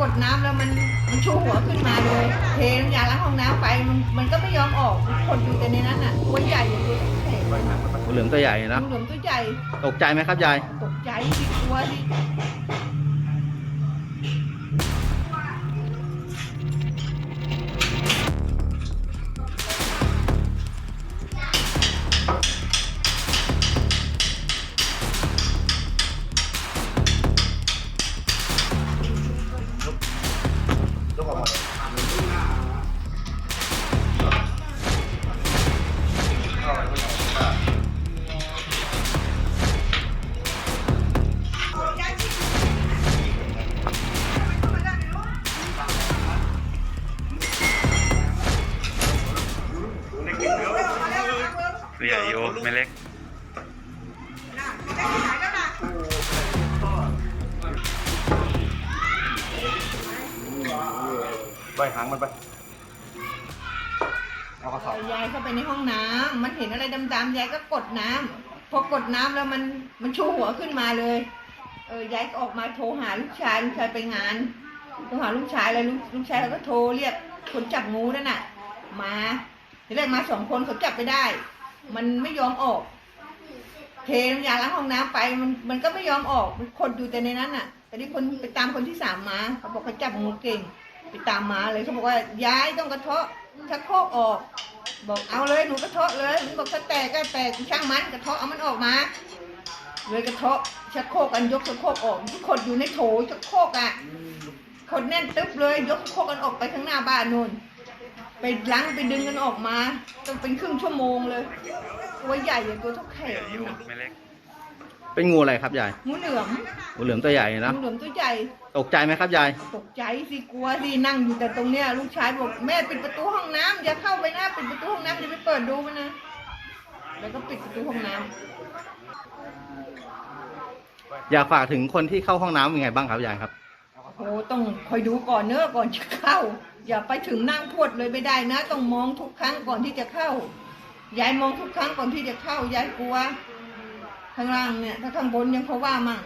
กดน้ำแล้วมันมันชูหัวขึ้นมาเลยเทน้ำยาล้างห้องน้ำไปมันมันก็ไม่ยอมออกคนอยู่แต่ในนั้นอะตัวใหญ่อย่างเดียวเห็นงูเหลือมตัวใหญ่นะเหลือมตัวใหญ่ตกใจไหมครับยายตกใจที่กลัวที่ ตัวใหญ่อยู่ไม่เล็กใบหางมันไป เอากระสอบยายเข้าไปในห้องน้ำมันเห็นอะไรดำๆยายก็กดน้ำพอกดน้ำแล้วมันมันชูหัวขึ้นมาเลย เออยายก็ออกมาโทรหาลูกชายลูกชายไปงานโทรหาลูกชายเลยลูกลูกชายเขาก็โทรเรียกคนจับงูนั่นน่ะ มาทีแรกมาสองคนเขาจับไปได้ มันไม่ยอมออก เทน้ำยาล้างห้องน้ำไปมันมันก็ไม่ยอมออกมันคนอยู่แต่ในนั้นน่ะแต่ที่คนไปตามคนที่สามมาเขาบอกเขาจับงูเก่ง ไปตามมาเลยเขาบอกว่าย้ายต้องกระเทาะชักโครกออก บอกเอาเลยหนูกระเทาะเลยมันบอกถ้าแตกก็แตกช่างมันกระเทาะเอามันออกมาเลยกระเทาะชักโครกกันยกชักโครกออกที่ขดอยู่ในโถชักโครกอะขดแน่นตึ๊บเลยยกชักโครกกันออกไปข้างหน้าบ้านนู่น ไปล้างไปดึงกันออกมาต้องเป็นครึ่งชั่วโมงเลย ตัวใหญ่อย่างตัวเท่าแขตัวนใหญ่อยู่น่ะไม่เล็กเป็นงูอะไรครับยายงูเหลือมงูเหลือมตัวใหญ่นะงูเหลือมตัวใหญ่ ตกใจไหมครับยาย ตกใจสิกลัวสินั่งอยู่แต่ตรงเนี้ยลูกชายบอกแม่ปิดประตูห้องน้ำอย่าเข้าไปนะปิดประตูห้องน้ำอย่าไปเปิดดูมันนะแล้วก็ปิดประตูห้องน้ำอยากฝากถึงคนที่เข้าห้องน้ำยังไงบ้างครับยายครับ โอ้ต้องคอยดูก่อนเนอะก่อนจะเข้า อย่าไปถึงนั่งพรวดเลยไม่ได้นะ ต้องมองทุกครั้งก่อนที่จะเข้ายายมองทุกครั้งก่อนที่จะเข้ายายกลัวข้างล่างเนี่ยถ้าข้างบนยังเพราะว่ามั่ง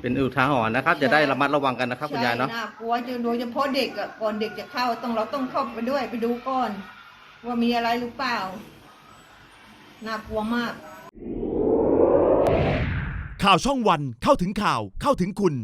เป็นอุทาหรณ์นะครับ จะได้ระมัดระวังกันนะครับคุณยายเนาะใช่น่ากลัวจะโดยเฉพาะเด็กอะก่อนเด็กจะเข้าต้องเราต้องเข้าไปด้วยไปดูก่อน ว่ามีอะไรหรือเปล่าน่ากลัวมาก ข่าวช่องวันเข้าถึงข่าวเข้าถึงคุณ